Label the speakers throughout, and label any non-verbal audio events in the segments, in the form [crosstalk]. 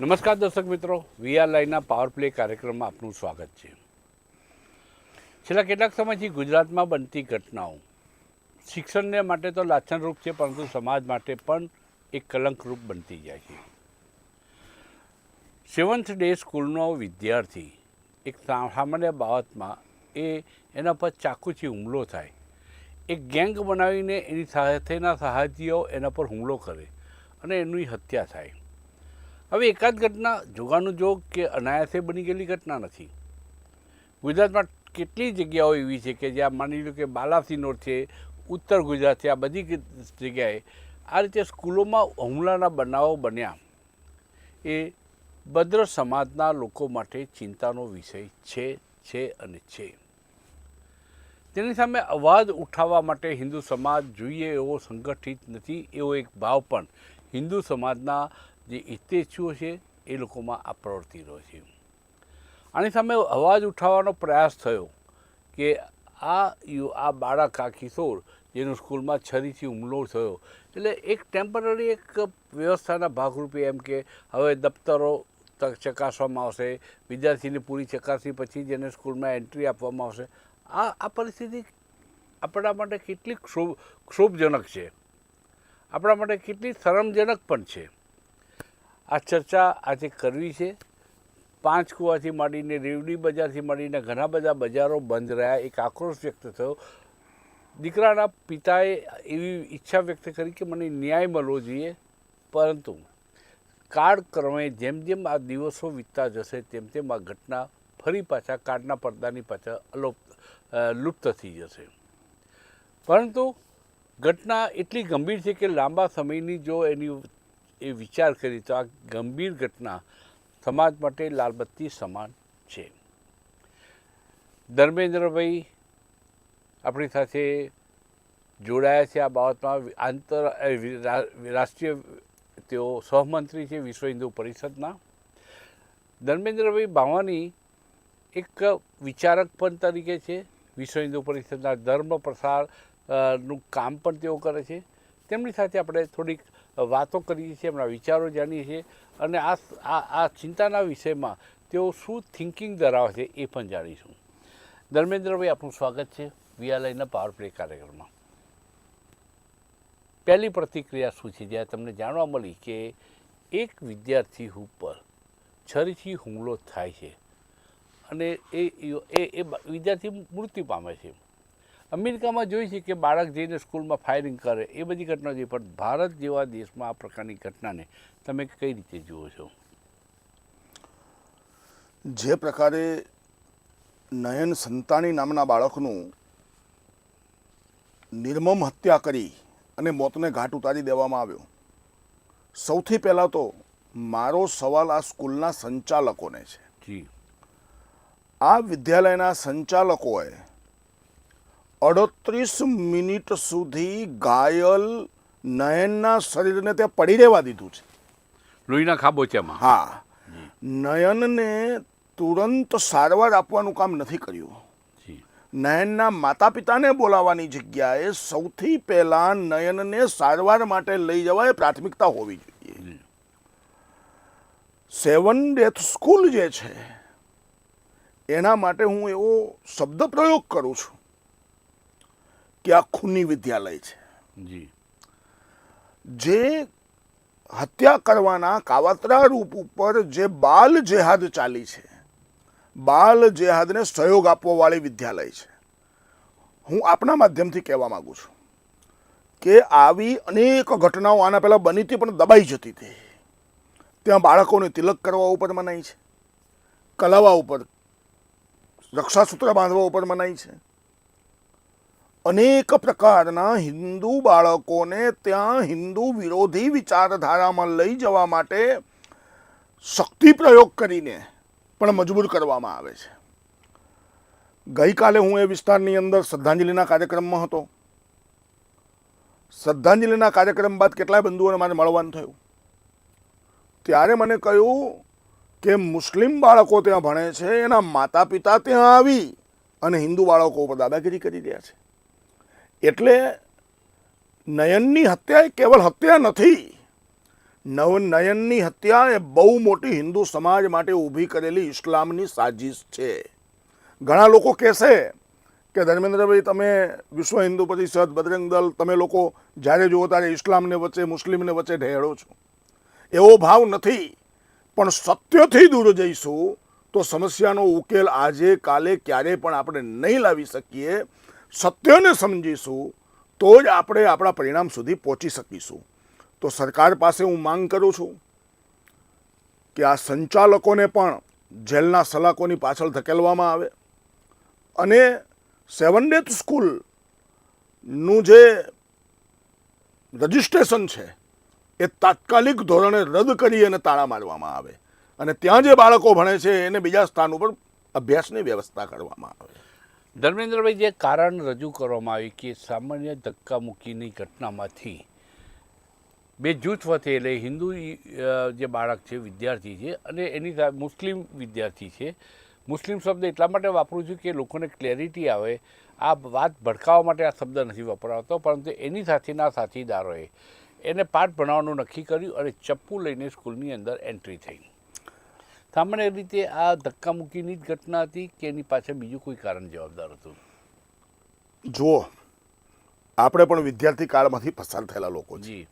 Speaker 1: નમસ્કાર દર્શક મિત્રો. વીઆર લાઈનના પાવર પ્લે કાર્યક્રમમાં આપનું સ્વાગત છે. છેલ્લા કેટલાક સમયથી ગુજરાતમાં બનતી ઘટનાઓ. શિક્ષણને માટે તો લાછનરૂપ છે, પરંતુ સમાજ માટે પણ એક કલંકરૂપ બનતી જાય છે. સેવન્થ ડે સ્કૂલનો વિદ્યાર્થી, એક સામાન્ય બાબતમાં એ એના પર ચાકુથી હુમલો થાય. એક ગેંગ બનાવીને એની સાથેના સાહજીઓ એના પર હુમલો કરે અને એની હત્યા થાય. હવે એકાદ ઘટના જોગાનું જોગ કે અનાયાસે બની ગયેલી ઘટના નથી. ગુજરાતમાં કેટલી જગ્યાઓ એવી છે કે જ્યાં માની લો કે બાલાસિનોર છે, ઉત્તર ગુજરાત છે, આ બધી જગ્યાએ આ રીતે સ્કૂલોમાં હુમલાના બનાવો બન્યા એ ભદ્ર સમાજના લોકો માટે ચિંતાનો વિષય છે છે અને છે. તેની સામે અવાજ ઉઠાવવા માટે હિન્દુ સમાજ જોઈએ એવો સંગઠિત નથી એવો એક ભાવ પણ હિન્દુ સમાજના જે હિતેચ્છુઓ છે, એ લોકોમાં આ પ્રવૃત્તિ રહ્યો છે. આની સામે અવાજ ઉઠાવવાનો પ્રયાસ થયો કે આ યુ, આ બાળક, આ કિશોર જેનો સ્કૂલમાં છરીથી હુમલો થયો. એટલે એક ટેમ્પરરી એક વ્યવસ્થાના ભાગરૂપે એમ કે હવે દફતરો ચકાસવામાં આવશે, વિદ્યાર્થીની પૂરી ચકાસણી પછી જેને સ્કૂલમાં એન્ટ્રી આપવામાં આવશે. આ આ પરિસ્થિતિ આપણા માટે કેટલી ક્ષોભ, ક્ષોભજનક છે. આપણા માટે કેટલી શરમજનક પણ છે. આ ચર્ચા આજે કરવી છે. પાંચ કુવાથી માંડીને રેવડી બજારથી માંડીને ઘણા બધા બજારો બંધ રહ્યા. એક આક્રોશ વ્યક્ત થયો. દીકરાના પિતાએ એવી ઈચ્છા વ્યક્ત કરી કે મને ન્યાય મળવો જોઈએ, પરંતુ કાળક્રમે જેમ જેમ આ દિવસો વીતતા જશે, તેમ તેમ આ ઘટના ફરી પાછા કાળના પડદાની પાછળ અલોપ લુપ્ત થઈ જશે. પરંતુ ઘટના એટલી ગંભીર છે કે લાંબા સમયની જો એની એ વિચાર કરી તો આ ગંભીર ઘટના સમાજ માટે લાલબત્તી સમાન છે. ધર્મેન્દ્રભાઈ આપણી સાથે જોડાયા છે આ બાબતમાં. આંતર રાષ્ટ્રીય તેઓ સહમંત્રી છે વિશ્વ હિન્દુ પરિષદના. ધર્મેન્દ્રભાઈ બાવાની એક વિચારક પણ તરીકે છે. વિશ્વ હિન્દુ પરિષદના ધર્મ પ્રસારનું કામ પણ તેઓ કરે છે. તેમની સાથે આપણે થોડીક વાતો કરીએ છીએ એમના વિચારો જાણીએ છીએ અને આ આ ચિંતાના વિષયમાં તેઓ શું થિંકિંગ ધરાવે છે એ પણ જાણીશું. ધર્મેન્દ્રભાઈ આપનું સ્વાગત છે વિયાલયના પાવર પ્લે કાર્યક્રમમાં. પહેલી પ્રતિક્રિયા શું છે? જ્યારે તમને જાણવા મળી કે એક વિદ્યાર્થી ઉપર છરીથી હુમલો થાય છે અને એ એ વિદ્યાર્થી મૃત્યુ પામે છે. અમેરિકામાં જોઈ છે કે બાળક જઈને સ્કૂલમાં ફાયરિંગ કરે એ બધી ઘટના છે પણ ભારત જેવા દેશમાં આ પ્રકારની ઘટનાને તમે કઈ રીતે જુઓ છો?
Speaker 2: જે પ્રકારે નયન સંતાણી નામના બાળકનું નિર્મમ હત્યા કરી અને મોતને ઘાટ ઉતારી દેવામાં આવ્યો. સૌથી પહેલાં તો મારો સવાલ આ સ્કૂલના સંચાલકોને છે.
Speaker 1: જી.
Speaker 2: આ વિદ્યાલયના સંચાલકોએ અડત્રીસ મિનિટ સુધી ઘાયલ નયનના શરીરને ત્યાં પડી રહેવા દીધું છે.
Speaker 1: લોહીના ખાબોચામાં
Speaker 2: હા. નયનને તુરંત સારવાર આપવાનું કામ નથી કર્યું. નયનના માતા પિતાને બોલાવવાની જગ્યાએ સૌથી પહેલા નયનને સારવાર માટે લઈ જવા એ પ્રાથમિકતા હોવી જોઈએ. સેવન ડેથ સ્કૂલ જે છે એના માટે હું એવો શબ્દ પ્રયોગ કરું છું. કે આ ખૂની વિદ્યાલય છે.
Speaker 1: જી.
Speaker 2: જે હત્યા કરવાના કાવતરા રૂપ ઉપર જે બાલ જેહાદ ચાલી છે બાલ જેહાદને સહયોગ આપવાવાળી વિદ્યાલય છે. હું આપના માધ્યમથી કહેવા માગું છું કે આવી અનેક ઘટનાઓ આના પહેલાં બની હતી પણ દબાઈ જતી હતી. ત્યાં બાળકોને તિલક કરવા ઉપર મનાઈ છે કલાવા ઉપર રક્ષાસૂત્ર બાંધવા ઉપર મનાઈ છે. અનેક પ્રકારના હિન્દુ બાળકોને ત્યાં હિન્દુ વિરોધી વિચારધારામાં લઈ જવા માટે શક્તિ પ્રયોગ કરીને પણ મજબૂર કરવામાં આવે છે. ગઈકાલે હું એ વિસ્તારની અંદર શ્રદ્ધાંજલિના કાર્યક્રમમાં હતો. શ્રદ્ધાંજલિના કાર્યક્રમ બાદ કેટલાય બંધુઓને મારે મળવાનું થયું. ત્યારે મને કહ્યું કે મુસ્લિમ બાળકો ત્યાં ભણે છે, એના માતા પિતા ત્યાં આવી અને હિન્દુ બાળકો ઉપર દાદાગીરી કરી રહ્યા છે. એટલે નયનની હત્યા એ કેવળ હત્યા નથી. નવ નયનની હત્યા એ બહુ મોટી હિન્દુ સમાજ માટે ઊભી કરેલી ઇસ્લામની સાજિશ છે. ઘણા લોકો કહેશે કે, ધર્મેન્દ્રભાઈ, તમે વિશ્વ હિન્દુ પરિષદ, બજરંગ દળ, તમે લોકો જ્યારે જુઓ ત્યારે ઇસ્લામને વચ્ચે, મુસ્લિમને વચ્ચે ઢેળો છો. એવો ભાવ નથી. પણ સત્યથી દૂર જઈશું તો સમસ્યાનો ઉકેલ આજે, કાલે ક્યારે પણ આપણે નહીં લાવી શકીએ. સત્યને સમજીશું, તો જ આપણે આપણા પરિણામ સુધી પહોંચી શકીશું. તો સરકાર પાસે હું માંગ કરું છું કે આ સંચાલકોને પણ જેલના સલાકોની પાછળ ધકેલવામાં આવે અને સેવન ડેથ સ્કૂલનું જે રજિસ્ટ્રેશન છે એ તાત્કાલિક ધોરણે રદ કરી અને તાળા મારવામાં આવે. અને ત્યાં જે બાળકો ભણે છે, એને બીજા સ્થાન ઉપર અભ્યાસની વ્યવસ્થા કરવામાં આવે.
Speaker 1: ધર્મેન્દ્રભાઈ, જે કારણ રજૂ કરવામાં આવ્યું કે સામાન્ય ધક્કામુક્કીની ઘટનામાંથી બે જૂથ વચ્ચે, એટલે હિન્દુ જે બાળક છે, વિદ્યાર્થી છે, અને એની સાથે મુસ્લિમ વિદ્યાર્થી છે. મુસ્લિમ શબ્દ એટલા માટે વાપરું છું કે લોકોને ક્લેરિટી આવે. આ વાત ભડકાવવા માટે આ શબ્દ નથી વપરાતો, પરંતુ એની સાથેના સાથીદારોએ એને પાઠ ભણાવવાનું નક્કી કર્યું અને ચપ્પુ લઈને સ્કૂલની અંદર એન્ટ્રી થઈ. સામાન્ય રીતે આ ધક્કામુક્કીની જ ઘટના હતી કે એની પાછળ બીજું કોઈ કારણ જવાબદાર હતું?
Speaker 2: જુઓ આપણે પણ વિદ્યાર્થી કાળમાંથી પસાર થયેલા લોકો
Speaker 1: જી.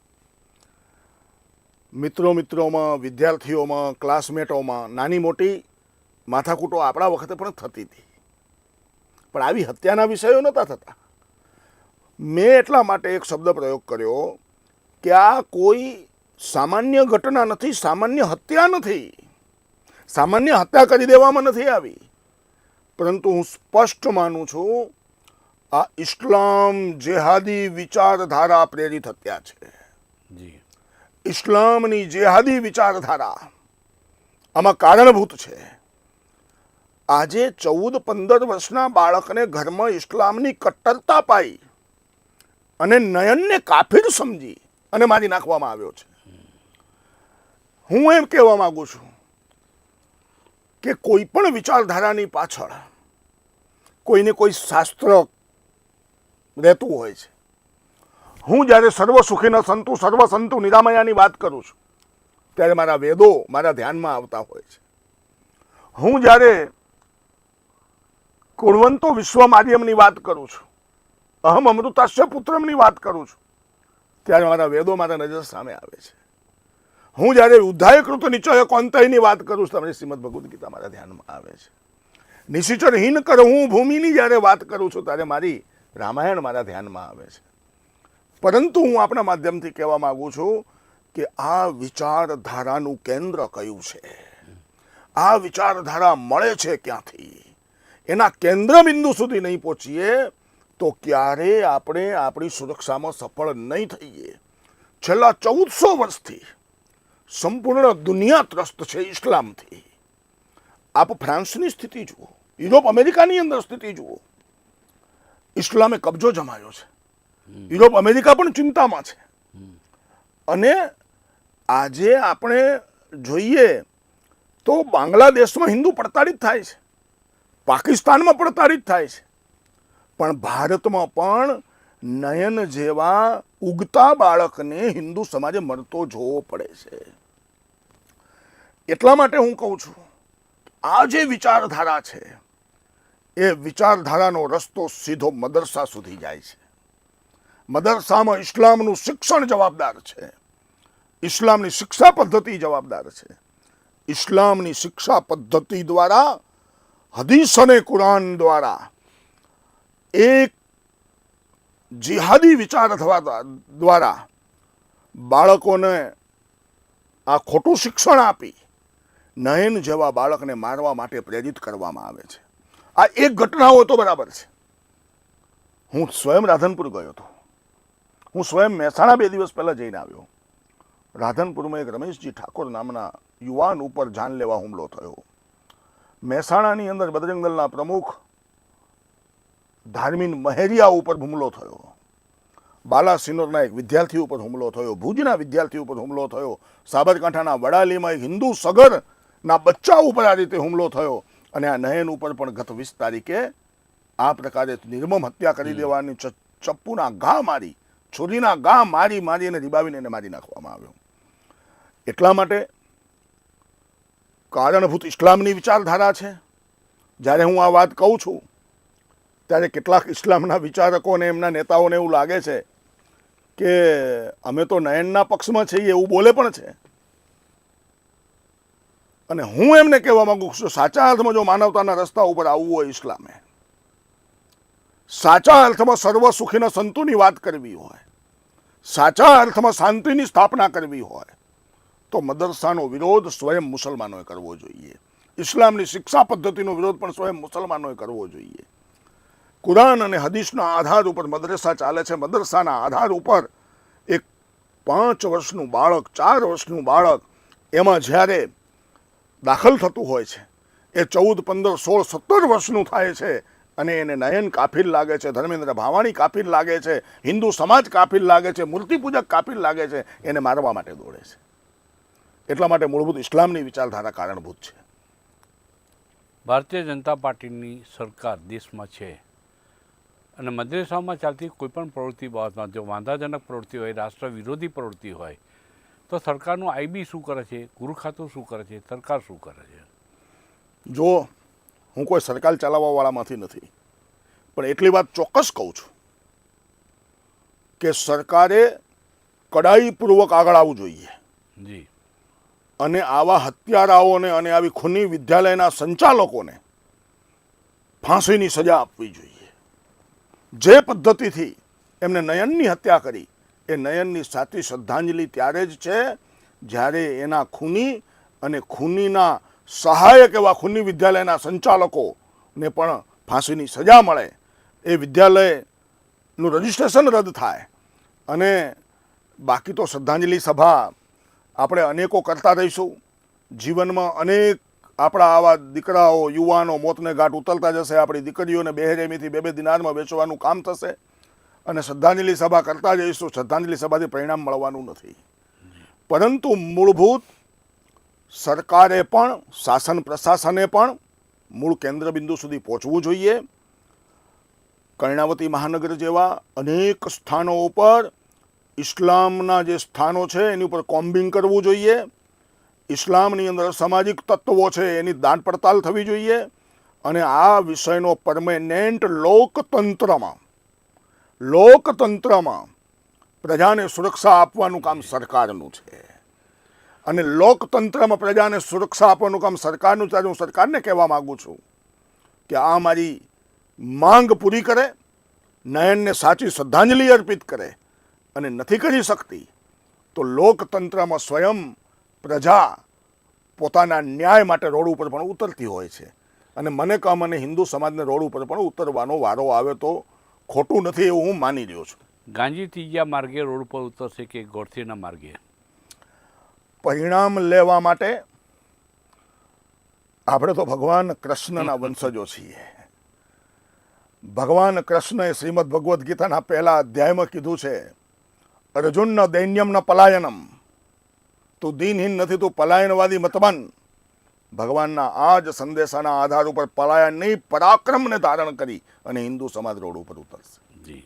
Speaker 2: મિત્રો મિત્રોમાં વિદ્યાર્થીઓમાં ક્લાસમેટોમાં નાની મોટી માથાકૂટો આપણા વખતે પણ થતી હતી. પણ આવી હત્યાના વિષયો નહોતા થતા. મેં એટલા માટે એક શબ્દ પ્રયોગ કર્યો કે આ કોઈ સામાન્ય ઘટના નથી સામાન્ય હત્યા નથી. સામાન્ય હત્યા કરી દેવામાં નથી આવી. પરંતુ હું સ્પષ્ટ માનું છું આ ઇસ્લામ જેહાદી વિચારધારા પ્રેરિત હત્યા છે.
Speaker 1: જી.
Speaker 2: ઇસ્લામની જેહાદી વિચારધારા આમાં કારણભૂત છે. આજે ચૌદ પંદર વર્ષના બાળકને ઘરમાં ઇસ્લામની કટ્ટરતા પાઈ અને નયનને કાફીર સમજી અને મારી નાખવામાં આવ્યો છે. હું એમ કહેવા માગું છું કે કોઈ પણ વિચારધારાની પાછળ કોઈને કોઈ શાસ્ત્ર રહેતું હોય છે. હું જ્યારે સર્વ સુખીના સંતુ સર્વ સંતુ નિરામયાની વાત કરું છું, ત્યારે મારા વેદો મારા ધ્યાનમાં આવતા હોય છે. હું જ્યારે કુણવંતો વિશ્વ માધ્યમની વાત કરું છું, અહમ અમૃતાશ્ય પુત્રમની વાત કરું છું, ત્યારે મારા વેદો મારા નજર સામે આવે છે. હું જ્યારે ઉદ્ધાયકૃત નિશ્ચય કોંતયની વાત કરું છું. તમને શ્રીમદ ભગવદ્ ગીતા મારા ધ્યાનમાં આવે છે. નિશિચરહીન કર, હું ભૂમિની જ્યારે વાત કરું છું ત્યારે મારી રામાયણ મારા ધ્યાનમાં આવે છે. પરંતુ હું આપણા માધ્યમથી કહેવા માગું છું કે આ વિચારધારાનું કેન્દ્ર કયું છે? આ વિચારધારા મળે છે ક્યાંથી? એના કેન્દ્ર બિંદુ સુધી નહીં પહોંચીએ તો ક્યારે આપણે આપણી સુરક્ષામાં સફળ નહીં થઈએ? છેલ્લા ચૌદસો વર્ષથી સંપૂર્ણ દુનિયા ત્રસ્ત છે ઇસ્લામથી. આપ ફ્રાન્સની સ્થિતિ જુઓ યુરોપ અમેરિકાની અંદર સ્થિતિ જુઓ. ઇસ્લામે કબજો જમાયો છે. યુરોપ અમેરિકા પણ ચિંતામાં છે. અને આજે આપણે જોઈએ તો બાંગ્લાદેશમાં હિન્દુ પડતાળિત થાય છે. પાકિસ્તાનમાં પ્રતાડિત થાય છે. પણ ભારતમાં પણ નયન જેવા ઉગતા બાળકને હિન્દુ સમાજે મરતો જોવો પડે છે. એટલા માટે હું કહું છું, આ જે વિચારધારા છે, એ વિચારધારાનો રસ્તો સીધો મદરસા સુધી જાય છે. મદરસામાં ઇસ્લામનું શિક્ષણ જવાબદાર છે. ઇસ્લામની શિક્ષા પદ્ધતિ જવાબદાર છે. ઇસ્લામની શિક્ષા પદ્ધતિ દ્વારા, હદીસ અને કુરાન દ્વારા એક જિહાદી વિચાર થવા દ્વારા બાળકોને આ ખોટું શિક્ષણ આપી નયન જેવા બાળકને મારવા માટે પ્રેરિત કરવામાં આવે છે. આ એક ઘટનાઓ તો બરાબર છે. હું સ્વયં રાધનપુર ગયો હતો. હું સ્વયં મહેસાણા બે દિવસ પહેલાં જઈને આવ્યો. રાધનપુરમાં એક રમેશજી ઠાકોર નામના યુવાન ઉપર જાનલેવા હુમલો થયો. મહેસાણાની અંદર બદરંગલના પ્રમુખ ધાર્મિન મહેરિયા ઉપર હુમલો થયો. બાલાસિનોરના એક વિદ્યાર્થી ઉપર હુમલો થયો. ભુજના વિદ્યાર્થી ઉપર હુમલો થયો. સાબરકાંઠાના વડાલીમાં એક હિન્દુ સગરના બચ્ચા ઉપર આ રીતે હુમલો થયો અને આ નયન ઉપર પણ ગત વીસ તારીખે આ પ્રકારે નિર્મમ હત્યા કરી દેવાની ચપ્પુના ઘા મારી છુરીના ઘા મારી મારી અને રીબાવીને એને મારી નાખવામાં આવ્યો. એટલા માટે કારણભૂત ઇસ્લામની વિચારધારા છે. જ્યારે હું આ વાત કહું છું ત્યારે કેટલાક ઇસ્લામના વિચારકો અને એમના નેતાઓને એવું લાગે છે કે અમે તો નયનના પક્ષમાં છીએ એવું બોલે પણ છે. અને હું એમને કહેવા માંગુ છું સાચા અર્થમાં જો માનવતાના રસ્તા ઉપર આવવું હોય ઇસ્લામે, સાચા અર્થમાં સર્વ સુખીના સંતોની વાત કરવી હોય, સાચા અર્થમાં શાંતિની સ્થાપના કરવી હોય, તો મદરસાનો વિરોધ સ્વયં મુસલમાનોએ કરવો જોઈએ. ઇસ્લામની શિક્ષા પદ્ધતિનો વિરોધ પણ સ્વયં મુસલમાનોએ કરવો જોઈએ. કુરાન અને હદીસના આધાર ઉપર મદરસા ચાલે છે. મદરસાના આધાર ઉપર એક પાંચ વર્ષનું બાળક, ચાર વર્ષનું બાળક, એમાં જ્યારે દાખલ થતું હોય છે. એ ચૌદ, પંદર, સોળ, સત્તર વર્ષનું થાય છે અને એને નયન કાફિલ લાગે છે, ધર્મેન્દ્ર ભાવાણી કાફિલ લાગે છે, હિન્દુ સમાજ કાફિલ લાગે છે મૂર્તિપૂજક કાફિલ લાગે છે, એને મારવા માટે દોડે છે. એટલા માટે મૂળભૂત ઇસ્લામની વિચારધારા કારણભૂત છે.
Speaker 1: ભારતીય જનતા પાર્ટીની સરકાર દેશમાં છે અને મદ્રેસામાં ચાલતી કોઈપણ પ્રવૃત્તિ બાબતમાં, જો વાંધાજનક પ્રવૃત્તિ હોય, રાષ્ટ્ર વિરોધી પ્રવૃત્તિ હોય તો સરકારનું આઈબી શું કરે છે? ખાતું શું કરે છે? સરકાર શું કરે છે?
Speaker 2: જો હું કોઈ સરકાર ચલાવવાવાળામાંથી નથી પણ એટલી વાત ચોક્કસ કહું છું કે સરકારે કડાઈપૂર્વક આગળ આવવું જોઈએ.
Speaker 1: જી.
Speaker 2: અને આવા હત્યારાઓને અને આવી ખૂની વિદ્યાલયના સંચાલકોને ફાંસીની સજા આપવી જોઈએ. જે પદ્ધતિથી એમને નયનની હત્યા કરી એ નયનની સાચી શ્રદ્ધાંજલિ ત્યારે જ છે જ્યારે એના ખૂની અને ખૂનીના સહાયક એવા ખૂની વિદ્યાલયના સંચાલકોને પણ ફાંસીની સજા મળે. એ વિદ્યાલયનું રજિસ્ટ્રેશન રદ થાય. અને બાકી તો શ્રદ્ધાંજલિ સભા આપણે અનેકો કરતા રહીશું. જીવનમાં અનેક આપણા આવા દીકરાઓ, યુવાનો મોતને ઘાટ ઉતરતા જશે, આપણી દીકરીઓને બેહરેમીથી બે બે દિનારમાં વેચવાનું કામ થશે. અને શ્રદ્ધાંજલિ સભા કરતા જઈશું શ્રદ્ધાંજલિ સભાથી પરિણામ મળવાનું નથી. પરંતુ મૂળભૂત સરકારે પણ, શાસન પ્રશાસને પણ મૂળ કેન્દ્ર બિંદુ સુધી પહોંચવું જોઈએ. કર્ણાવતી મહાનગર જેવા અનેક સ્થાનો ઉપર ઇસ્લામના જે સ્થાનો છે, એની ઉપર કોમ્બિંગ કરવું જોઈએ. ઇસ્લામની અંદર સામાજિક તત્વો છે, એની દાંત પડતાલ થવી જોઈએ. અને આ વિષયનો પરમેનેન્ટ લોકતંત્રમાં લોકતંત્રમાં પ્રજાને સુરક્ષા આપવાનું કામ સરકારનું છે. અને લોકતંત્રમાં પ્રજાને સુરક્ષા આપવાનું કામ સરકારનું ત્યારે હું સરકારને કહેવા માગું છું કે આ મારી માંગ પૂરી કરે, નયનને સાચી શ્રદ્ધાંજલિ અર્પિત કરે અને નથી કરી શકતી, તો લોકતંત્રમાં સ્વયં પ્રજા પોતાના ન્યાય માટે રોડ ઉપર પણ ઉતરતી હોય છે. અને મને કામ અને હિન્દુ સમાજને રોડ ઉપર પણ ઉતરવાનો વારો આવે તો ખોટું નથી એવું હું માની રહ્યો છું.
Speaker 1: ગાંધી ત્રીજા માર્ગે રોડ પર ઉતરશે કે ગોડસેના માર્ગે?
Speaker 2: પરિણામ લેવા માટે આપણે તો ભગવાન કૃષ્ણના [laughs] વંશજો છીએ. ભગવાન કૃષ્ણએ શ્રીમદ ભગવદ્ ગીતાના પહેલા અધ્યાયમાં કીધું છે અર્જુનના દૈન્યમ ન પલાયનમ. તું દિનહીન નથી તું પલાયનવાદી મતવાન. ભગવાનના આ જ સંદેશાના આધાર ઉપર પલાયનની પરાક્રમને ધારણ કરી અને હિન્દુ સમાજ રોડ ઉપર ઉતરશે.
Speaker 1: જી.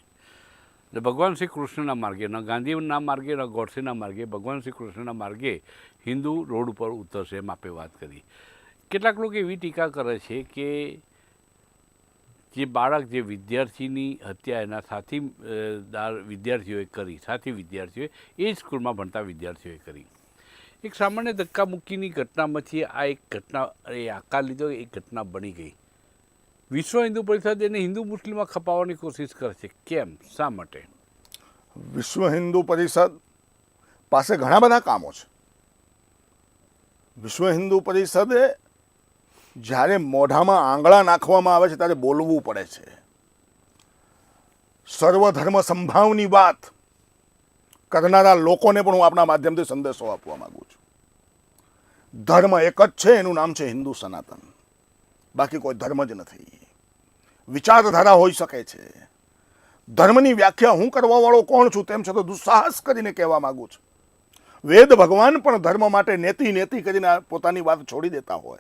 Speaker 1: એટલે ભગવાન શ્રી કૃષ્ણના માર્ગે, ન ગાંધીના માર્ગે, ન ગોડસેના માર્ગે, ભગવાન શ્રી કૃષ્ણના માર્ગે હિન્દુ રોડ ઉપર ઉતરશે એમ આપે વાત કરી. કેટલાક લોકો એવી ટીકા કરે છે કે જે બાળક, જે વિદ્યાર્થીની હત્યા એના સાથી દાર વિદ્યાર્થીઓએ કરી, સાથી વિદ્યાર્થીઓએ એ જ સ્કૂલમાં ભણતા વિદ્યાર્થીઓએ કરી. એક સામાન્ય ધક્કામુક્કીની ઘટનામાંથી આ એક ઘટના એ આકાર લીધો, એક ઘટના બની ગઈ. વિશ્વ હિન્દુ પરિષદ એને હિન્દુ મુસ્લિમમાં ખપાવવાની કોશિશ કરે છે. કેમ? શા માટે?
Speaker 2: વિશ્વ હિન્દુ પરિષદ પાસે ઘણા બધા કામો છે. વિશ્વ હિન્દુ પરિષદે જ્યારે મોઢામાં આંગળા નાખવામાં આવે છે, ત્યારે બોલવું પડે છે. સર્વધર્મ સંભાવની વાત કરનારા લોકોને પણ હું આપણા માધ્યમથી સંદેશો આપવા માગું છું. ધર્મ એક જ છે, એનું નામ છે હિન્દુ સનાતન. બાકી કોઈ ધર્મ જ નથી. વિચારધારા હોઈ શકે છે. ધર્મની વ્યાખ્યા હું કરવાવાળો કોણ છું તેમ છતાં દુસ્સાહસ કરીને કહેવા માગું છું. વેદ ભગવાન પણ ધર્મ માટે નેતિ નેતિ કરીને પોતાની વાત છોડી દેતા હોય.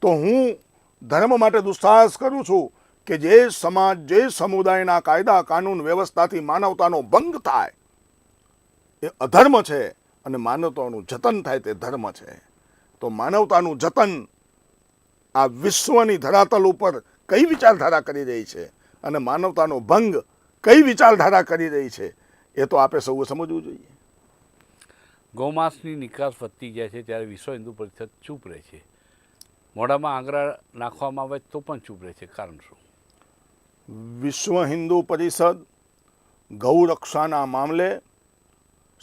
Speaker 2: તો હું ધર્મ માટે દુસ્સાહસ કરું છું કે જે સમાજ, જે સમુદાયના કાયદા, કાનૂન વ્યવસ્થાથી માનવતાનો ભંગ થાય એ અધર્મ છે અને માનવતાનું જતન થાય તે ધર્મ છે. તો માનવતાનું જતન આ વિશ્વની ધરાતલ ઉપર કઈ વિચારધારા કરી રહી છે અને માનવતાનો ભંગ કઈ વિચારધારા કરી રહી છે એ તો આપણે સૌએ સમજવું જોઈએ.
Speaker 1: ગૌમાંસની નિકાસ વધતી જાય છે ત્યારે વિશ્વ હિન્દુ પરિષદ ચૂપ રહે છે. મોઢામાં આંગળા નાખવામાં આવે તો પણ ચૂપ રહે છે. કારણ શું?
Speaker 2: વિશ્વ હિન્દુ પરિષદ ગૌરક્ષાના મામલે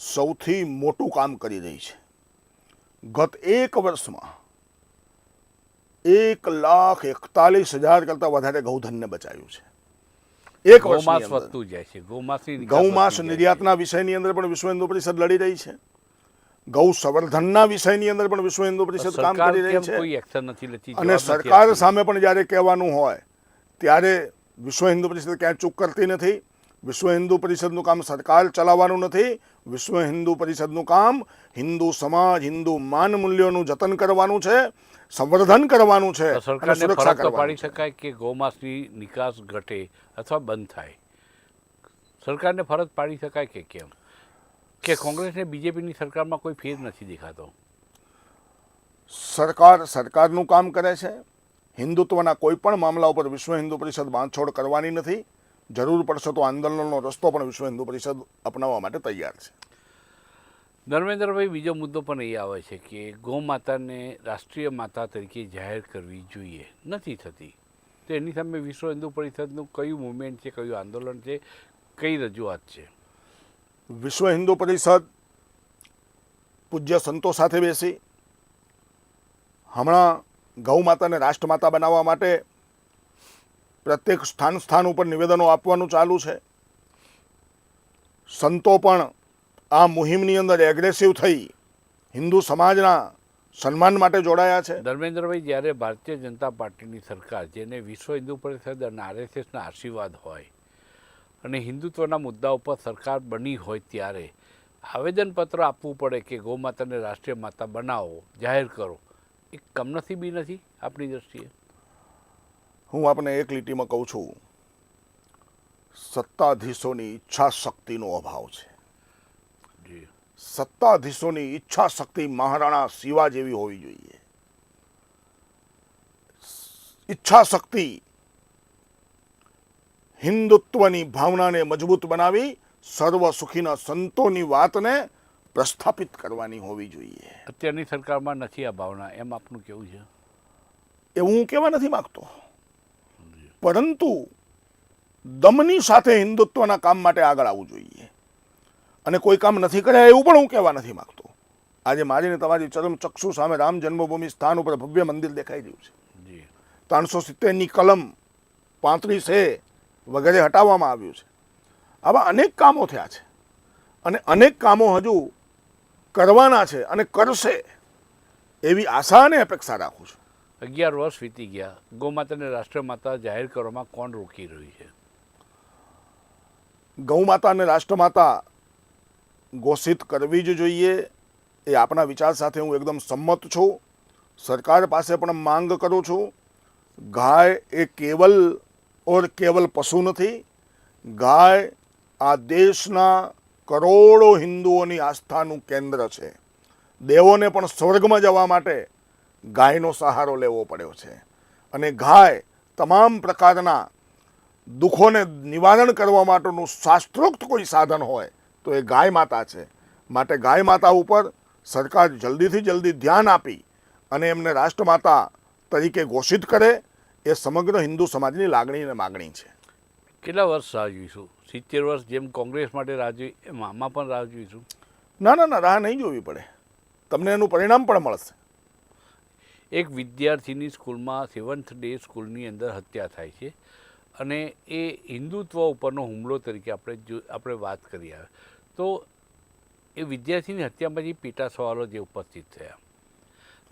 Speaker 2: સૌથી મોટું કામ કરી રહી છે. ગત એક વર્ષમાં એક લાખ એકતાલીસ હજાર કરતાં વધારે ગૌધનને બચાવ્યું છે. એક
Speaker 1: ગૌમાંસ. વધતું જાય છે. ગૌમાંસની
Speaker 2: ગૌમાંસ. નિર્યાતના વિષયની અંદર પણ વિશ્વ હિન્દુ પરિષદ લડી રહી છે. ગૌ સંવર્ધનના વિષયની અંદર પણ વિશ્વ હિન્દુ પરિષદ કામ કરી રહી છે.
Speaker 1: કોઈ એક્શન નથી લેતી?
Speaker 2: અને સરકાર સામે પણ જ્યારે કહેવાનું હોય ત્યારે વિશ્વ હિન્દુ પરિષદ ક્યાંય ચૂક કરતી નથી. વિશ્વ હિન્દુ પરિષદનું કામ સરકાર ચલાવવાનું નથી. વિશ્વ હિન્દુ પરિષદનું કામ હિન્દુ સમાજ હિન્દુ માન મૂલ્યોનું જતન કરવાનું છે સંવર્ધન કરવાનું છે
Speaker 1: સરકારને ફરક પાડી શકાય કે ગૌમાસની નિકાસ ઘટે અથવા બંધ થાય. સરકારને ફરજ પાડી શકાય કે કેમ? કે કોંગ્રેસને બીજેપીની સરકારમાં કોઈ ફેર નથી દેખાતો?
Speaker 2: સરકાર સરકારનું કામ કરે છે. હિન્દુત્વના કોઈ પણ મામલા ઉપર વિશ્વ હિન્દુ પરિષદ બાંધછોડ કરવાની નથી. જરૂર પડશે તો આંદોલનનો રસ્તો પણ વિશ્વ હિન્દુ પરિષદ અપનાવવા માટે તૈયાર છે.
Speaker 1: ધર્મેન્દ્રભાઈ બીજો મુદ્દો પણ એ આવે છે કે ગૌમાતાને રાષ્ટ્રીય માતા તરીકે જાહેર કરવી જોઈએ. નથી થતી. તો એની સામે વિશ્વ હિન્દુ પરિષદનું કયું મુવમેન્ટ છે કયું આંદોલન છે કઈ રજૂઆત છે?
Speaker 2: વિશ્વ હિન્દુ પરિષદ પૂજ્ય સંતો સાથે બેસી હમણાં ગૌ માતાને રાષ્ટ્રમાતા બનાવવા માટે પ્રત્યેક સ્થાન સ્થાન ઉપર નિવેદનો આપવાનું ચાલુ છે. સંતો પણ આ મુહિમની અંદર એગ્રેસિવ થઈ હિન્દુ સમાજના સન્માન માટે જોડાયા છે.
Speaker 1: ધર્મેન્દ્રભાઈ, જ્યારે ભારતીય જનતા પાર્ટીની સરકાર, જેને વિશ્વ હિન્દુ પરિષદ અને આરએસએસના આશીર્વાદ હોય અને હિન્દુત્વના મુદ્દા ઉપર સરકાર બની હોય ત્યારે આવેદનપત્ર આપવું પડે કે ગૌમાતાને રાષ્ટ્રીય માતા બનાવો, જાહેર કરો, એ કમનસીબી નથી આપણી દ્રષ્ટિએ.
Speaker 2: હું આપને એક લીટીમાં કહું છું. સત્તાધીશોની ઈચ્છા શક્તિનો અભાવ છે. સત્તાધીશોની ઈચ્છા શક્તિ મહારાણા શિવા જેવી હોવી જોઈએ. ઈચ્છા શક્તિ હિન્દુત્વની ભાવનાને મજબૂત બનાવી સર્વ સુખીના સંતોની વાતને પ્રસ્થાપિત કરવાની હોવી જોઈએ.
Speaker 1: અત્યારની સરકારમાં નથી આ ભાવના. એમ આપનું કેવું છે?
Speaker 2: એવું હું કહેવા નથી માંગતો. પરંતુ દમની સાથે હિન્દુત્વના કામ માટે આગળ આવવું જોઈએ. અને કોઈ કામ નથી કર્યા એવું પણ હું કહેવા નથી માંગતો. આજે મારી ને તમારી ચરમચક્ષુ સામે રામ જન્મભૂમિ સ્થાન ઉપર ભવ્ય મંદિર દેખાઈ રહ્યું છે.
Speaker 1: જી.
Speaker 2: ત્રણસો સિત્તેરની કલમ પાંત્રીસ એ વગેરે હટાવવામાં આવ્યું છે. આવા અનેક કામો થયા છે. અને અનેક કામો હજુ કરવાના છે અને કરશે એવી આશા અને અપેક્ષા રાખું છું.
Speaker 1: અગિયાર વર્ષ વીતી ગયા. ગૌમાતાને રાષ્ટ્રમાતા જાહેર કરવામાં કોણ રોકી રહ્યું છે?
Speaker 2: ગૌમાતા અને રાષ્ટ્રમાતા ઘોષિત કરવી જ જોઈએ એ આપણા વિચાર સાથે હું એકદમ સંમત છું. સરકાર પાસે પણ માંગ કરું છું. ગાય એ કેવલ ઓર કેવલ પશુ નથી. ગાય આ દેશના કરોડો હિન્દુઓની આસ્થાનું કેન્દ્ર છે. દેવોને પણ સ્વર્ગમાં જવા માટે ગાયનો સહારો લેવો પડ્યો છે. અને ગાય તમામ પ્રકારના દુઃખોને નિવારણ કરવા માટેનું શાસ્ત્રોક્ત કોઈ સાધન હોય તો એ ગાય માતા છે. માટે ગાય માતા ઉપર સરકાર જલ્દીથી જલ્દી ધ્યાન આપી અને એમને રાષ્ટ્રમાતા તરીકે ઘોષિત કરે એ સમગ્ર હિન્દુ સમાજની લાગણી અને માગણી છે.
Speaker 1: કેટલા વર્ષ રાહ જોઈશું? સિત્તેર વર્ષ જેમ કોંગ્રેસ માટે રાહ જોઈ એમ આમાં પણ રાહ જોઈશું?
Speaker 2: ના ના ના રાહ નહીં જોવી પડે. તમને એનું પરિણામ પણ મળશે.
Speaker 1: એક વિદ્યાર્થીની સ્કૂલમાં સેવન્થ ડે સ્કૂલની અંદર હત્યા થાય છે અને એ હિન્દુત્વ ઉપરનો હુમલો તરીકે આપણે જો, આપણે વાત કરીએ. તો એ વિદ્યાર્થીની હત્યા પછી પેટા સવાલો જે ઉપસ્થિત થયા.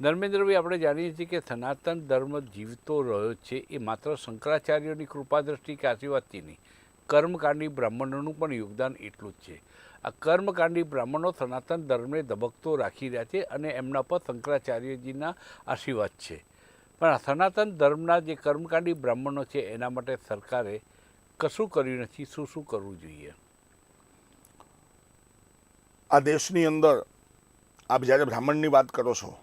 Speaker 1: ધર્મેન્દ્રભાઈ, આપણે જાણીએ છીએ કે સનાતન ધર્મ જીવતો રહ્યો છે, એ માત્ર શંકરાચાર્યોની કૃપા દ્રષ્ટિ કે આશીર્વાદથી નહીં. કર્મકાંડી બ્રાહ્મણોનું પણ યોગદાન એટલું જ છે. આ કર્મકાંડી બ્રાહ્મણો સનાતન ધર્મને ધબકતો રાખી રહ્યા છે અને એમના પર શંકરાચાર્યજીના આશીર્વાદ છે. પણ આ સનાતન ધર્મના જે કર્મકાંડી બ્રાહ્મણો છે એના માટે સરકારે કશું કર્યું નથી શું શું કરવું જોઈએ?
Speaker 2: આ દેશની અંદર આપ જ્યારે બ્રાહ્મણની વાત કરો છો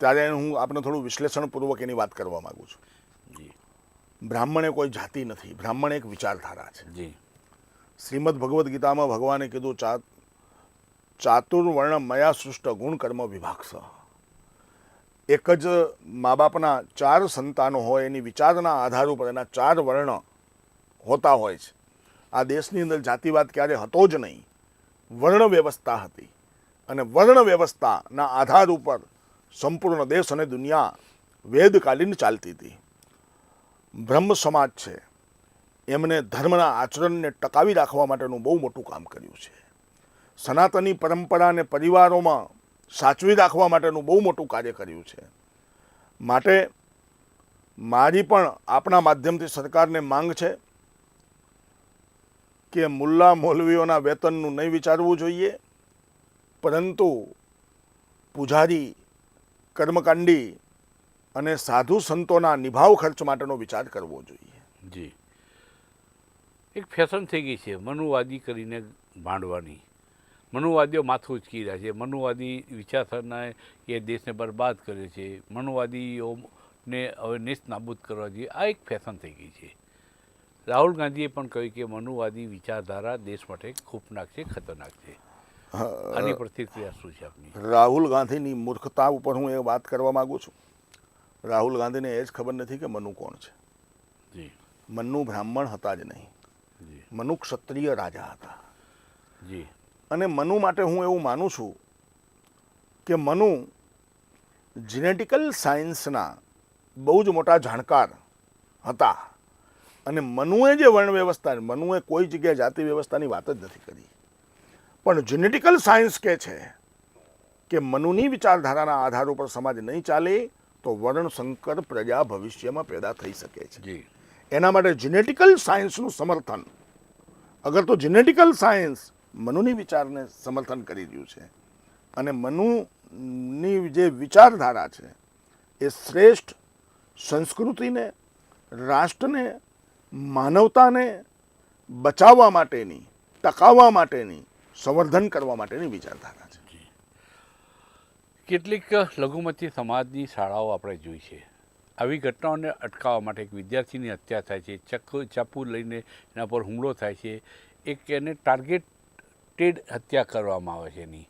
Speaker 2: ત્યારે હું આપને થોડું વિશ્લેષણપૂર્વક એની વાત કરવા માગું છું.
Speaker 1: જી.
Speaker 2: બ્રાહ્મણ એ કોઈ જાતિ નથી બ્રાહ્મણ એક વિચારધારા છે.
Speaker 1: જી.
Speaker 2: શ્રીમદ ભગવદ્ ગીતામાં ભગવાને કીધું, ચા ચાતુર્વર્ણ મયા સૃષ્ટ ગુણ કર્મ એક જ મા બાપના ચાર સંતાનો હોય, એની વિચારના આધાર ઉપર એના ચાર વર્ણ હોતા હોય છે. આ દેશની અંદર જાતિવાદ ક્યારે હતો જ નહીં. વર્ણ વ્યવસ્થા હતી અને વર્ણ વ્યવસ્થાના આધાર ઉપર સંપૂર્ણ દેશ અને દુનિયા વેદકાલીન ચાલતી હતી. બ્રહ્મ સમાજ છે. એમણે ધર્મના આચરણને ટકાવી રાખવા માટેનું બહુ મોટું કામ કર્યું છે. સનાતની પરંપરા અને પરિવારોમાં સાચવી રાખવા માટેનું બહુ મોટું કાર્ય કર્યું છે. માટે મારી પણ આપણા માધ્યમથી સરકારને માંગ છે કે મુલ્લા મૌલવીઓના વેતનનું નહીં વિચારવું જોઈએ, પરંતુ પૂજારી, કર્મકાંડી અને સાધુ સંતોના નિભાવ ખર્ચ માટેનો વિચાર કરવો જોઈએ.
Speaker 1: જી. એક ફેશન થઈ ગઈ છે મનુવાદી કરીને ભાંડવાની મનુવાદીઓ માથું ઉચકી રહ્યા છે મનુવાદી વિચારસરણાએ એ દેશને બરબાદ કર્યો છે મનુવાદીઓને હવે નેસ્ત નાબૂદ કરવા જોઈએ. આ એક ફેશન થઈ ગઈ છે. રાહુલ ગાંધીએ પણ કહ્યું કે મનુવાદી વિચારધારા દેશ માટે ખૂબનાક છે ખતરનાક છે. આની પ્રતિક્રિયા શું છે આપની?
Speaker 2: રાહુલ ગાંધીની મૂર્ખતા ઉપર હું એ વાત કરવા માગું છું. રાહુલ ગાંધીને એ જ ખબર નથી કે મનુ કોણ છે.
Speaker 1: જી.
Speaker 2: મનુ બ્રાહ્મણ હતા જ નહીં. મનુ ક્ષત્રિય રાજા હતા.
Speaker 1: જી.
Speaker 2: અને મનુ માટે હું એવું માનું છું કે મનુ જીનેટિકલ સાયન્સના બહુ જ મોટા જાણકાર હતા. અને મનુએ જે વર્ણ વ્યવસ્થા મનુએ કોઈ જગ્યાએ જાતિ વ્યવસ્થાની વાત જ નથી કરી. પણ જીનેટિકલ સાયન્સ કહે છે કે મનુની વિચારધારાના આધાર ઉપર સમાજ નહીં ચાલે તો વર્ણ સંકર પ્રજા ભવિષ્યમાં પેદા થઈ શકે છે. એના માટે જીનેટિકલ સાયન્સનું સમર્થન અગર તો જીનેટિકલ સાયન્સ મનુની વિચારને સમર્થન કરી રહ્યું છે અને મનુની જે વિચારધારા છે એ શ્રેષ્ઠ સંસ્કૃતિને, રાષ્ટ્રને, માનવતાને બચાવવા માટેની, ટકાવવા માટેની, સંવર્ધન કરવા માટેની વિચારધારા છે.
Speaker 1: કેટલીક લઘુમતી સમાજની શાળાઓ આપણે જોઈ છે. આવી ઘટનાઓને અટકાવવા માટે એક વિદ્યાર્થીની હત્યા થાય છે. ચક્કુ, ચાપુ લઈને એના પર હુમલો થાય છે. એક એને ટાર્ગેટેડ હત્યા કરવામાં આવે છે એની.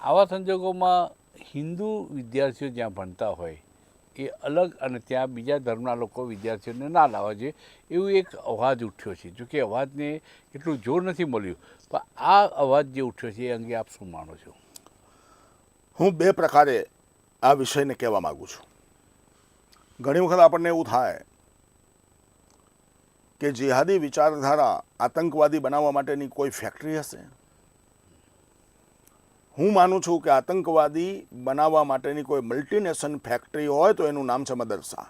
Speaker 1: આવા સંજોગોમાં હિન્દુ વિદ્યાર્થીઓ જ્યાં ભણતા હોય, એ અલગ અને ત્યાં બીજા ધર્મના લોકો વિદ્યાર્થીઓને ના લાવવા જોઈએ એવું એક અવાજ ઉઠ્યો છે. જોકે અવાજને એટલું જોર નથી મળ્યું, પણ આ અવાજ જે ઉઠ્યો છે એ અંગે આપ શું માનો છો?
Speaker 2: હું બે પ્રકારે આ વિષયને કહેવા માગું છું. ઘણી વખત આપણને એવું થાય કે જેહાદી વિચારધારા આતંકવાદી બનાવવા માટેની કોઈ ફેક્ટરી હશે? હું માનું છું કે આતંકવાદી બનાવવા માટેની કોઈ મલ્ટીનેશન ફેક્ટરી હોય તો એનું નામ છે મદરસા.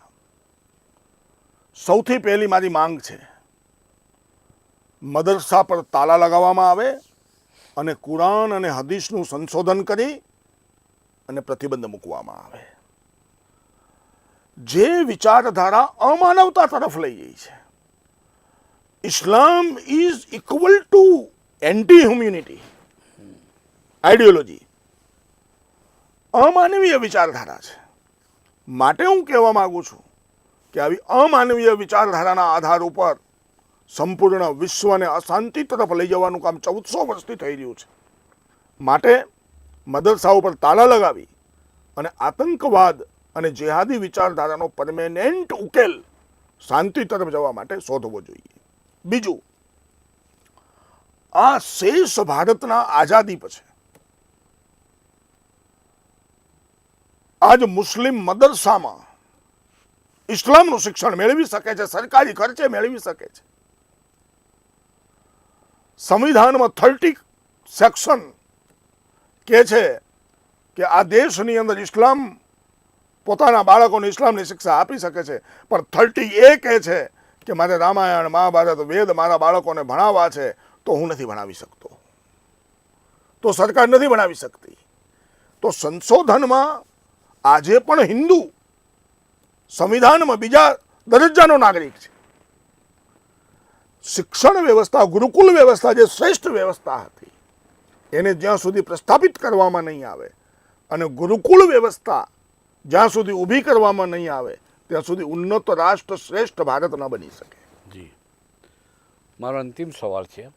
Speaker 2: સૌથી પહેલી મારી માંગ છે, મદરસા પર તાલા લગાવવામાં આવે અને કુરાન અને હદીસનું સંશોધન કરી અને પ્રતિબંધ મૂકવામાં આવે. જે વિચારધારા અમાનવતા તરફ લઈ ગઈ છે. Islam is equal to anti humanity ideology અમાનવીય વિચારધારા છે. માટે હું કહેવા માગું છું કે આવી અમાનવીય વિચારધારાના આધાર ઉપર સંપૂર્ણ વિશ્વને અશાંતિ તરફ લઈ જવાનું કામ ચૌદસો વર્ષથી થઈ રહ્યું છે. માટે મદરસાઓ પર તાલા લગાવી અને આતંકવાદ અને જેહાદી વિચારધારાનો પરમેનન્ટ ઉકેલ શાંતિ તરફ જવા માટે શોધવો જોઈએ. બીજું, આ શેષ ભારતના આઝાદી પછી આજ મુસ્લિમ મદરસામાં ઇસ્લામનું શિક્ષણ મેળવી શકે છે, સરકારી ખર્ચે મેળવી શકે છે. સંવિધાનમાં થર્ટી સેક્શન કે છે કે આ દેશની અંદર ઇસ્લામ પોતાના બાળકોને ઇસ્લામની શિક્ષા આપી શકે છે. પણ થર્ટી એ કહે છે કે મારે રામાયણ, મહાભારત, વેદ મારા બાળકોને ભણાવવા છે તો હું નથી ભણાવી શકતો. તો સરકાર નથી ભણાવી શકતી. તો સંશોધનમાં આજે પણ હિન્દુ સંવિધાનમાં બીજા દરજ્જાનો નાગરિક છે. શિક્ષણ વ્યવસ્થા, ગુરુકુલ વ્યવસ્થા જે શ્રેષ્ઠ વ્યવસ્થા હતી, એને જ્યાં સુધી પ્રસ્થાપિત કરવામાં નહીં આવે અને ગુરુકુળ વ્યવસ્થા જ્યાં સુધી ઊભી કરવામાં નહીં આવે, ત્યાં સુધી ઉન્નત રાષ્ટ્ર શ્રેષ્ઠ ભારત ન બની શકે.
Speaker 1: જી. મારો અંતિમ સવાલ છે.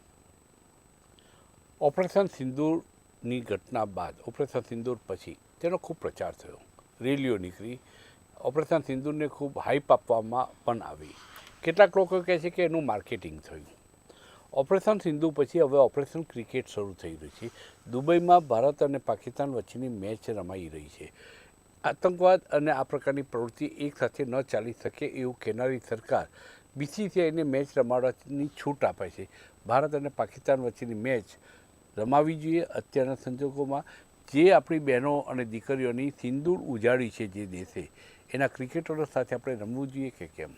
Speaker 1: ઓપરેશન સિંદૂરની ઘટના બાદ, ઓપરેશન સિંદૂર પછી તેનો ખૂબ પ્રચાર થયો. રેલીઓ નીકળી. ઓપરેશન સિંદૂરને ખૂબ હાઈપ આપવામાં પણ આવી. કેટલાક લોકો કહે છે કે એનું માર્કેટિંગ થયું. ઓપરેશન સિંધુ પછી હવે ઓપરેશન ક્રિકેટ શરૂ થઈ રહ્યું છે. દુબઈમાં ભારત અને પાકિસ્તાન વચ્ચેની મેચ રમાઈ રહી છે. આતંકવાદ અને આ પ્રકારની પ્રવૃત્તિ એક સાથે ન ચાલી શકે એવું કહેનારી સરકાર બીસીસીઆઈને મેચ રમાડવાની છૂટ આપે છે. ભારત અને પાકિસ્તાન વચ્ચેની મેચ રમાવી જોઈએ. અત્યારના સંજોગોમાં જે આપણી બહેનો અને દીકરીઓની સિંદૂર ઉજાડી છે જે દેશે, એના ક્રિકેટરો સાથે આપણે રમવું જોઈએ કે કેમ?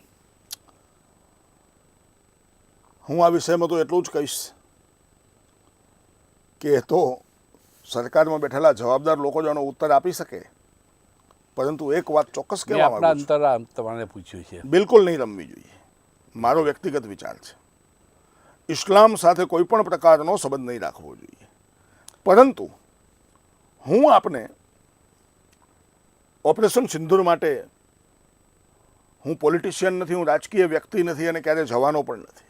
Speaker 2: હું આ વિષયમાં તો એટલું જ કહીશ કે તો સરકારમાં બેઠેલા જવાબદાર લોકો જ આનો ઉત્તર આપી શકે. પરંતુ એક વાત ચોક્કસ કહેવા
Speaker 1: આપણા
Speaker 2: માંગુ
Speaker 1: તમારે પૂછ્યું છે.
Speaker 2: બિલકુલ નહીં રમવી જોઈએ. મારો વ્યક્તિગત વિચાર છે. ઇસ્લામ સાથે કોઈ પણ પ્રકારનો સંબંધ નહીં રાખવો જોઈએ. પરંતુ હું આપને ઓપરેશન સિંદૂર માટે હું પોલિટિશિયન નથી હું રાજકીય વ્યક્તિ નથી અને ક્યારે જવાનો પણ નથી.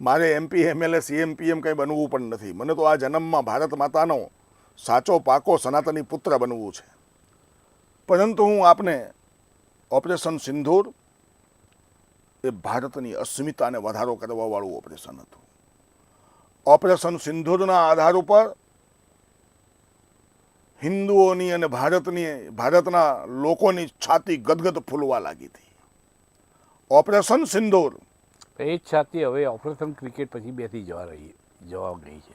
Speaker 2: મારે એમપી એમએલએ સીએમ પીએમ કંઈ બનવું પણ નથી. મને તો આ જન્મમાં ભારત માતાનો સાચો પાકો સનાતની પુત્ર બનવું છે. પરંતુ હું આપને ઓપરેશન સિંધુર એ ભારતની અસ્મિતાને વધારો કરવાવાળું ઓપરેશન હતું. ઓપરેશન સિંધુરના આધાર ઉપર હિન્દુઓની અને ભારતની ભારતના લોકોની છાતી ગદગદ ફૂલવા લાગી હતી. ઓપરેશન સિંધુર
Speaker 1: એ જ છાતી હવે ઓપરેશન ક્રિકેટ પછી બેસી જવા રહી જવા ગઈ છે.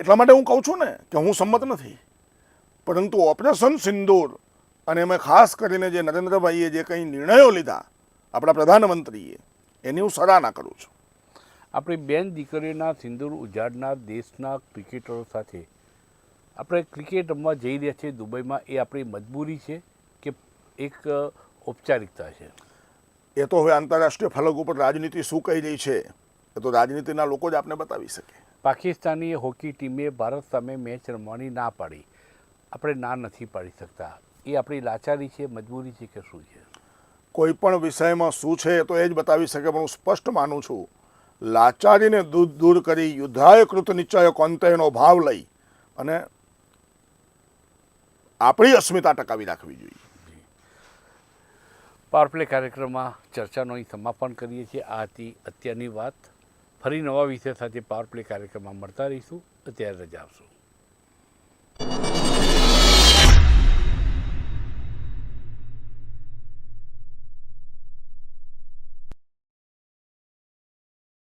Speaker 2: એટલા માટે હું કહું છું ને કે હું સંમત નથી. પરંતુ ઓપરેશન સિંદૂર અને એમાં ખાસ કરીને જે નરેન્દ્રભાઈએ જે કંઈ નિર્ણયો લીધા આપણા પ્રધાનમંત્રીએ એની હું સરાહના કરું છું.
Speaker 1: આપણી બેન દીકરીઓના સિંદૂર ઉજાડનાર દેશના ક્રિકેટરો સાથે આપણે ક્રિકેટ રમવા જઈ રહ્યા છીએ દુબઈમાં એ આપણી મજબૂરી છે કે એક ઔપચારિકતા છે?
Speaker 2: એ તો હવે આંતરરાષ્ટ્રીય ફલક ઉપર રાજનીતિ શું કહી રહી છે એ તો રાજનીતિના લોકો જ આપને બતાવી શકે.
Speaker 1: પાકિસ્તાની હોકી ટીમે ભારત સામે મેચ રમવાની ના પાડી. આપણે ના નથી પાડી શકતા. એ આપણી લાચારી છે મજબૂરી છે કે શું છે?
Speaker 2: કોઈ પણ વિષયમાં શું છે તો એ જ બતાવી શકે પણ હું સ્પષ્ટ માનું છું લાચારીને દૂર દૂર કરી યુદ્ધાય કૃત નિશ્ચય કોંતેનો ભાવ લઈ અને આપણી અસ્મિતા ટકાવી રાખવી જોઈએ.
Speaker 1: પાવરપ્લે કાર્યક્રમમાં ચર્ચાનો અહીં સમાપન કરીએ છીએ. આ હતી અત્યારની વાત. ફરી નવા વિષય સાથે પાવર પ્લે કાર્યક્રમમાં મળતા રહીશું. અત્યારે રજા આપશું.